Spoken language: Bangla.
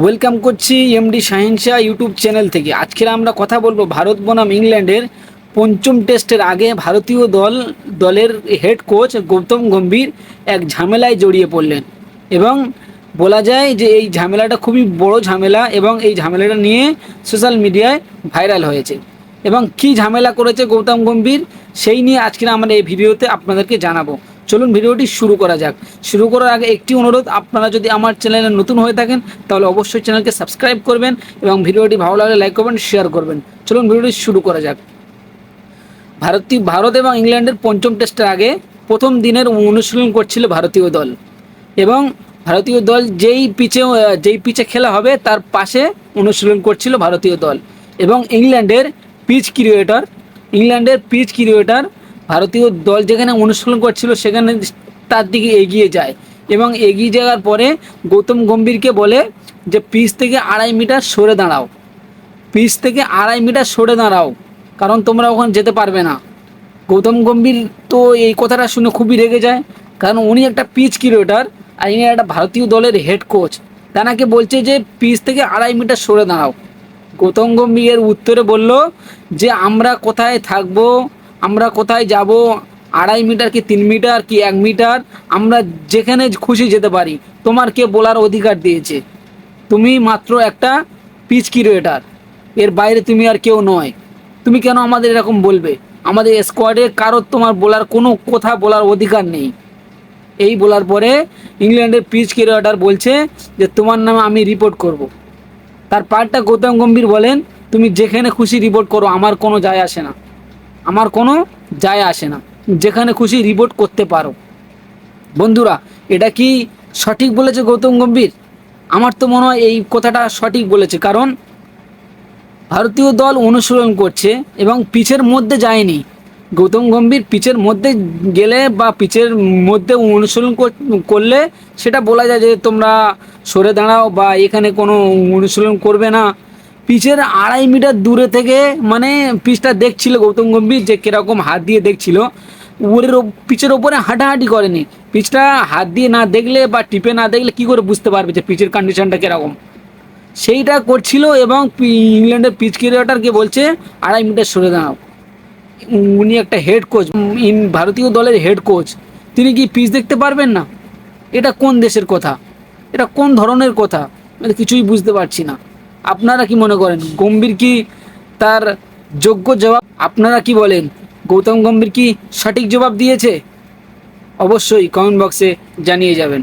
ওয়েলকাম করছি এমডি শাহিনশাহ ইউটিউব চ্যানেল থেকে। আজকে আমরা কথা বলব ভারত বনাম ইংল্যান্ডের পঞ্চম টেস্টের আগে ভারতীয় দল, দলের হেড কোচ গৌতম গম্ভীর এক ঝামেলায় জড়িয়ে পড়লেন। এবং বলা যায় যে এই ঝামেলাটা খুবই বড় ঝামেলা এবং এই ঝামেলাটা নিয়ে সোশ্যাল মিডিয়ায় ভাইরাল হয়েছে। এবং কি ঝামেলা করেছে গৌতম গম্ভীর, সেই নিয়ে আজকে আমরা এই ভিডিওতে আপনাদেরকে জানাব। চলুন ভিডিওটি শুরু করা যাক। শুরু করার আগে একটি অনুরোধ, আপনারা যদি আমার চ্যানেলে নতুন হয়ে থাকেন, তাহলে অবশ্যই চ্যানেলকে সাবস্ক্রাইব করবেন এবং ভিডিওটি ভালো লাগলে লাইক করবেন শেয়ার করবেন। চলুন ভিডিওটি শুরু করা যাক। ভারতীয়, ভারত এবং ইংল্যান্ডের পঞ্চম টেস্টের আগে প্রথম দিনের অনুশীলন করছিল ভারতীয় দল। এবং ভারতীয় দল যেই পিচে যেই পিচে খেলা হবে, তার পাশে অনুশীলন করছিল ভারতীয় দল। এবং ইংল্যান্ডের পিচ ক্রিয়েটর, ইংল্যান্ডের পিচ ক্রিয়েটর ভারতীয় দল যেখানে অনুশীলন করছিল, সেখানে তার দিকে এগিয়ে যায়। এবং এগিয়ে যাওয়ার পরে গৌতম গম্ভীরকে বলে যে, পিচ থেকে আড়াই মিটার সরে দাঁড়াও। পিচ থেকে আড়াই মিটার সরে দাঁড়াও, কারণ তোমরা ওখানে যেতে পারবে না। গৌতম গম্ভীর তো এই কথাটা শুনে খুবই রেগে যায়, কারণ উনি একটা পিচ ক্রিয়েটার আর ইনি একটা ভারতীয় দলের হেড কোচ তানাকে বলছে যে, পিচ থেকে আড়াই মিটার সরে দাঁড়াও। গৌতম গম্ভীরের উত্তরে বলল যে, আমরা কোথায় থাকব আমরা কোথায় যাব? আড়াই মিটার কি তিন মিটার কি এক মিটার আমরা যেখানে খুশি যেতে পারি। তোমার কে বলার অধিকার দিয়েছে? তুমি মাত্র একটা পিচ ক্রিয়েটার এর বাইরে তুমি আর কেউ নয়। তুমি কেন আমাদের এরকম বলবে? আমাদের স্কোয়াডে কারোর তোমার বলার কোনো কথা বলার অধিকার নেই। এই বলার পরে ইংল্যান্ডের পিচ ক্রিয়েটার বলছে যে, তোমার নামে আমি রিপোর্ট করব। তার পার্টটা গৌতম গম্ভীর বলেন, তুমি যেখানে খুশি রিপোর্ট করো, আমার কোনো যায় আসে না। আমার কোনো যায় আসে না। যেখানে খুশি রিপোর্ট করতে পারো। বন্ধুরা, এটা কি সঠিক বলেছে গৌতম গম্ভীর? আমার তো মনে হয় এই কথাটা সঠিক বলেছে, কারণ ভারতীয় দল অনুশীলন করছে এবং পিচের মধ্যে যায়নি। গৌতম গম্ভীর পিচের মধ্যে গেলে বা পিচের মধ্যে অনুশীলন করলে সেটা বলা যায় যে তোমরা সরে দাঁড়াও বা এখানে কোনো অনুশীলন করবে না। পিচের আড়াই মিটার দূরে থেকে মানে পিচটা দেখছিল গৌতম গম্ভীর যে কীরকম হাত দিয়ে দেখছিল। ওরের পিচের ওপরে হাঁটাহাঁটি করেনি। পিচটা হাত দিয়ে না দেখলে বা টিপে না দেখলে কি করে বুঝতে পারবে যে পিচের কন্ডিশনটা কীরকম? সেইটা করছিল এবং ইংল্যান্ডের পিচ ক্রিয়েটারকে বলছে, আড়াই মিটার সরে দাঁড়াও। উনি একটা হেড কোচ ভারতীয় দলের হেড কোচ তিনি কি পিচ দেখতে পারবেন না? এটা কোন দেশের কথা? এটা কোন ধরনের কথা? কিছুই বুঝতে পারছি না। আপনারা কি মনে করেন? গম্ভীর কি তার যোগ্য জবাব? আপনারা কি বলেন? গৌতম গম্ভীর কি সঠিক জবাব দিয়েছে? অবশ্যই কমেন্ট বক্সে জানিয়ে যাবেন।